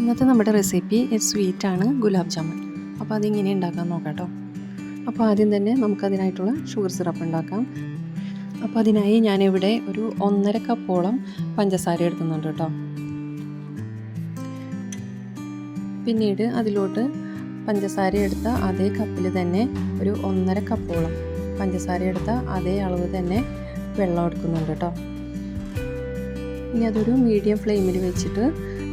ഇന്നത്തെ നമ്മുടെ റെസിപ്പി സ്വീറ്റാണ് ഗുലാബ് ജാമുൻ. അപ്പോൾ അതിങ്ങനെ ഉണ്ടാക്കാൻ നോക്കാം കേട്ടോ അപ്പോൾ ആദ്യം തന്നെ നമുക്കതിനായിട്ടുള്ള ഷുഗർ സിറപ്പ് ഉണ്ടാക്കാം. അപ്പോൾ അതിനായി ഞാനിവിടെ ഒരു ഒന്നര കപ്പോളം പഞ്ചസാര എടുക്കുന്നുണ്ട് കേട്ടോ. പിന്നീട് അതിലോട്ട് പഞ്ചസാര എടുത്ത അതേ കപ്പിൽ തന്നെ ഒരു ഒന്നര കപ്പോളം പഞ്ചസാര എടുത്ത അതേ അളവ് തന്നെ വെള്ളം എടുക്കുന്നുണ്ട് കേട്ടോ. ഇനി അതൊരു മീഡിയം ഫ്ലെയിമിൽ വെച്ചിട്ട്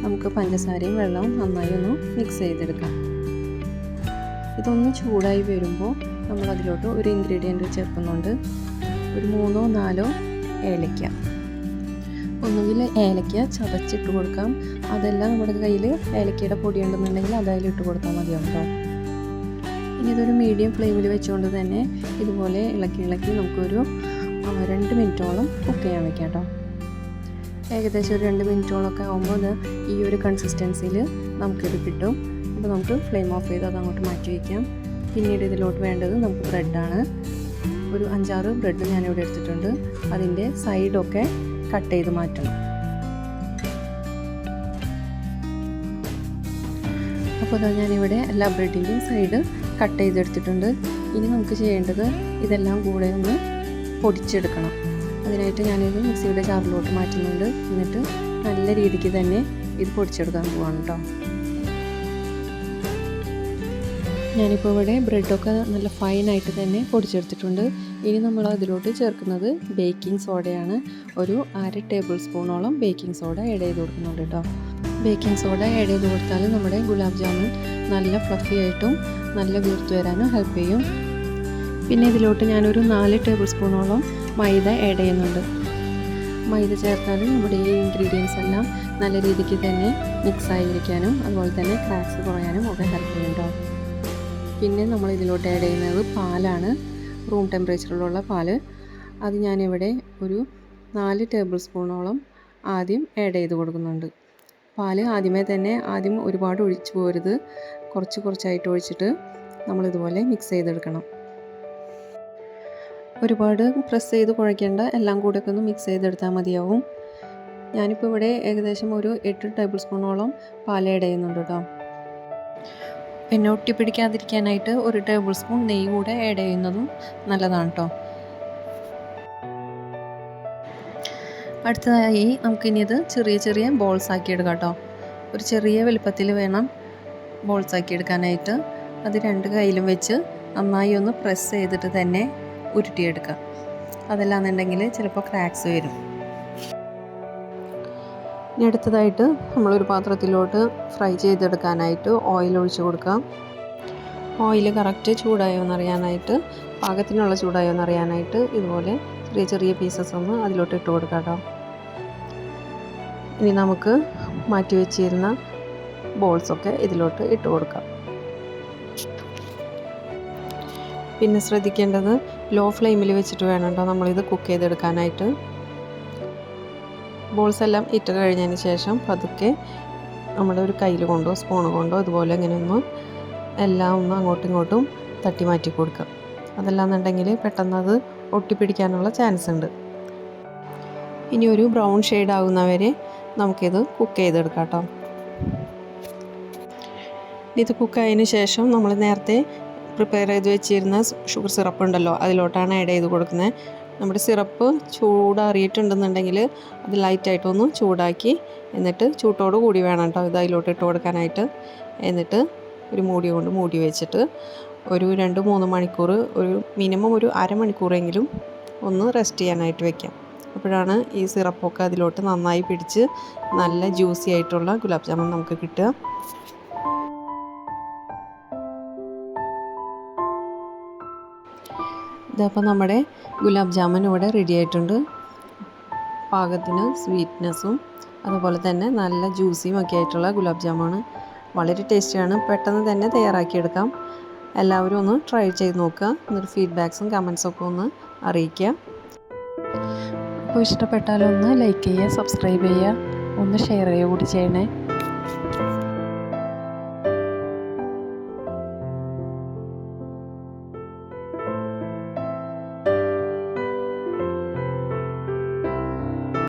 നമുക്ക് പഞ്ചസാരയും വെള്ളവും നന്നായി ഒന്ന് മിക്സ് ചെയ്തെടുക്കാം. ഇതൊന്ന് ചൂടായി വരുമ്പോൾ നമ്മൾ അതിലോട്ട് ഒരു ഇൻഗ്രീഡിയന്റ് ചേർക്കുന്നുണ്ട്. ഒരു മൂന്നോ നാലോ ഏലയ്ക്ക. ഒന്നുകിൽ ഏലയ്ക്ക ചതച്ചിട്ട് കൊടുക്കാം. അതെല്ലാം നമ്മുടെ കയ്യിൽ ഏലക്കയുടെ പൊടി ഉണ്ടെന്നുണ്ടെങ്കിൽ അത് ഇട്ട് കൊടുത്താൽ മതിയാവും കേട്ടോ ഇനി ഇതൊരു മീഡിയം ഫ്ലെയിമിൽ വെച്ചുകൊണ്ട് തന്നെ ഇതുപോലെ ഇളക്കി ഇളക്കി നമുക്കൊരു രണ്ട് മിനിറ്റോളം കുക്ക് ചെയ്യാൻ വെക്കാം കേട്ടോ ഏകദേശം ഒരു രണ്ട് മിനിറ്റോളൊക്കെ ആകുമ്പോൾ അത് ഈ ഒരു കൺസിസ്റ്റൻസിയിൽ നമുക്കിത് കിട്ടും. അപ്പോൾ നമുക്ക് ഫ്ലെയിം ഓഫ് ചെയ്ത് അത് അങ്ങോട്ട് മാറ്റി വയ്ക്കാം. പിന്നീട് ഇതിലോട്ട് വേണ്ടത് നമുക്ക് ബ്രെഡാണ് ഒരു അഞ്ചാറ് ബ്രെഡ് ഞാനിവിടെ എടുത്തിട്ടുണ്ട്. അതിന്റെ സൈഡൊക്കെ കട്ട് ചെയ്ത് മാറ്റണം. അപ്പോൾ അതാ ഞാനിവിടെ എല്ലാ ബ്രെഡിന്റെയും സൈഡ് കട്ട് ചെയ്തെടുത്തിട്ടുണ്ട്. ഇനി നമുക്ക് ചെയ്യേണ്ടത് ഇതെല്ലാം കൂടെ ഒന്ന് പൊടിച്ചെടുക്കണം. അതിനായിട്ട് ഞാനിത് മിക്സിയുടെ ജാറിലോട്ട് മാറ്റുന്നുണ്ട്. എന്നിട്ട് നല്ല രീതിക്ക് തന്നെ ഇത് പൊടിച്ചെടുക്കാൻ പോവാണ് കേട്ടോ ഞാനിപ്പോൾ ഇവിടെ ബ്രെഡൊക്കെ നല്ല ഫൈനായിട്ട് തന്നെ പൊടിച്ചെടുത്തിട്ടുണ്ട്. ഇനി നമ്മൾ അതിലോട്ട് ചേർക്കുന്നത് ബേക്കിംഗ് സോഡയാണ്. ഒരു അര ടേബിൾ സ്പൂണോളം ബേക്കിംഗ് സോഡ ആഡ് ചെയ്ത് കൊടുക്കുന്നുണ്ട് കേട്ടോ ബേക്കിംഗ് സോഡ ആഡ് ചെയ്ത് കൊടുത്താൽ നമ്മുടെ ഗുലാബ് ജാമുൻ നല്ല ഫ്ലഫി ആയിട്ടും നല്ല വീർത്ത് വരാനും ഹെൽപ്പ് ചെയ്യും. പിന്നെ ഇതിലോട്ട് ഞാനൊരു നാല് ടേബിൾ സ്പൂണോളം മൈദ ആഡ് ചെയ്യുന്നുണ്ട്. മൈദ ചേർത്താൽ നമ്മുടെ ഈ ഇൻഗ്രീഡിയൻസ് എല്ലാം നല്ല രീതിക്ക് തന്നെ മിക്സ് ആയിരിക്കാനും അതുപോലെ തന്നെ ക്രാക്സ് കുറയാനും ഒക്കെ ഹെൽപ്പ് ചെയ്യുന്നുണ്ടോ? പിന്നെ നമ്മൾ ഇതിലോട്ട് ആഡ് ചെയ്യുന്നത് പാലാണ്. റൂം ടെമ്പറേച്ചറിലുള്ള പാൽ. അത് ഞാനിവിടെ ഒരു നാല് ടേബിൾ സ്പൂണോളം ആദ്യം ആഡ് ചെയ്ത് കൊടുക്കുന്നുണ്ട്. പാൽ ആദ്യമേ തന്നെ ആദ്യം ഒരുപാട് ഒഴിച്ചു പോരുത്. കുറച്ച് കുറച്ചായിട്ട് ഒഴിച്ചിട്ട് നമ്മളിതുപോലെ മിക്സ് ചെയ്തെടുക്കണം. ഒരുപാട് പ്രസ് ചെയ്ത് കുഴയ്ക്കേണ്ട. എല്ലാം കൂടെ ഒക്കെ ഒന്ന് മിക്സ് ചെയ്തെടുത്താൽ മതിയാവും. ഞാനിപ്പോൾ ഇവിടെ ഏകദേശം ഒരു എട്ട് ടേബിൾ സ്പൂണോളം പാൽ ആഡ് ചെയ്യുന്നുണ്ട് കേട്ടോ. പിന്നെ ഒട്ടിപ്പിടിക്കാതിരിക്കാനായിട്ട് ഒരു ടേബിൾ സ്പൂൺ നെയ്യ് കൂടെ ആഡ് ചെയ്യുന്നതും നല്ലതാണ് കേട്ടോ. അടുത്തതായി നമുക്കിനി ഇത് ചെറിയ ചെറിയ ബോൾസ് ആക്കി എടുക്കാം കേട്ടോ. ഒരു ചെറിയ വലുപ്പത്തിൽ വേണം ബോൾസ് ആക്കി എടുക്കാനായിട്ട്. അത് രണ്ട് കയ്യിലും വെച്ച് നന്നായി ഒന്ന് പ്രസ് ചെയ്തിട്ട് തന്നെ ഉരുട്ടിയെടുക്കാം അതല്ലാന്നുണ്ടെങ്കിൽ ചിലപ്പോൾ ക്രാക്സ് വരും. ഇനി അടുത്തതായിട്ട് നമ്മളൊരു പാത്രത്തിലോട്ട് ഫ്രൈ ചെയ്തെടുക്കാനായിട്ട് ഓയിൽ ഒഴിച്ച് കൊടുക്കാം ഓയിൽ കറക്റ്റ് ചൂടായോ എന്നറിയാനായിട്ട് പാകത്തിനുള്ള ചൂടായോ എന്നറിയാനായിട്ട് ഇതുപോലെ ചെറിയ ചെറിയ പീസസ് ഒന്ന് അതിലോട്ട് ഇട്ട് കൊടുക്കാം കേട്ടോ. ഇനി നമുക്ക് മാറ്റി വെച്ചിരുന്ന ബോൾസൊക്കെ ഇതിലോട്ട് ഇട്ട് കൊടുക്കാം. പിന്നെ ശ്രദ്ധിക്കേണ്ടത് ലോ ഫ്ലെയിമിൽ വെച്ചിട്ട് വേണം കേട്ടോ നമ്മളിത് കുക്ക് ചെയ്തെടുക്കാനായിട്ട്. ബോൾസ് എല്ലാം ഇട്ട് കഴിഞ്ഞതിന് ശേഷം പതുക്കെ നമ്മുടെ ഒരു കയ്യിൽ കൊണ്ടോ സ്പൂൺ കൊണ്ടോ ഇതുപോലെ ഇങ്ങനെ ഒന്ന് എല്ലാം ഒന്ന് അങ്ങോട്ടും ഇങ്ങോട്ടും തട്ടി മാറ്റി കൊടുക്കുക. അതല്ലാന്നുണ്ടെങ്കിൽ പെട്ടെന്ന് അത് ഒട്ടിപ്പിടിക്കാനുള്ള ചാൻസ് ഉണ്ട്. ഇനി ഒരു ബ്രൗൺ ഷെയ്ഡ് ആകുന്നവരെ നമുക്കിത് കുക്ക് ചെയ്തെടുക്കാം കേട്ടോ ഇത് കുക്കായതിന് ശേഷം നമ്മൾ നേരത്തെ പ്രിപ്പയർ ചെയ്ത് വെച്ചിരുന്ന ഷുഗർ സിറപ്പ് ഉണ്ടല്ലോ അതിലോട്ടാണ് ആഡ് ചെയ്ത് കൊടുക്കുന്നത് നമ്മുടെ സിറപ്പ് ചൂടാറിയിട്ടുണ്ടെന്നുണ്ടെങ്കിൽ അത് ലൈറ്റായിട്ടൊന്ന് ചൂടാക്കി എന്നിട്ട് ചൂട്ടോട് കൂടി വേണം കേട്ടോ ഇത് അതിലോട്ട് ഇട്ട് കൊടുക്കാനായിട്ട്. എന്നിട്ട് ഒരു മൂടി കൊണ്ട് മൂടി വെച്ചിട്ട് ഒരു രണ്ട് മൂന്ന് മണിക്കൂർ ഒരു മിനിമം ഒരു അരമണിക്കൂറെങ്കിലും ഒന്ന് റെസ്റ്റ് ചെയ്യാനായിട്ട് വെക്കാം. അപ്പോഴാണ് ഈ സിറപ്പൊക്കെ അതിലോട്ട് നന്നായി പിടിച്ച് നല്ല ജ്യൂസി ആയിട്ടുള്ള ഗുലാബ് ജാമുൻ നമുക്ക് കിട്ടുക. ഇതപ്പോൾ നമ്മുടെ ഗുലാബ് ജാമുൻ ഇവിടെ റെഡി ആയിട്ടുണ്ട്. പാകത്തിന് സ്വീറ്റ്നെസ്സും അതുപോലെ തന്നെ നല്ല ജ്യൂസിയും ഒക്കെ ആയിട്ടുള്ള ഗുലാബ് ജാമുണ് വളരെ ടേസ്റ്റിയാണ് പെട്ടെന്ന് തന്നെ തയ്യാറാക്കിയെടുക്കാം എല്ലാവരും ഒന്ന് ട്രൈ ചെയ്ത് നോക്കുക. എന്നിട്ട് ഫീഡ്ബാക്സും ഒക്കെ ഒന്ന് അറിയിക്കുക. അപ്പോൾ ഇഷ്ടപ്പെട്ടാലൊന്ന് ലൈക്ക് ചെയ്യുക സബ്സ്ക്രൈബ് ചെയ്യുക. ഒന്ന് ഷെയർ ചെയ്യുക കൂടി ചെയ്യണേ.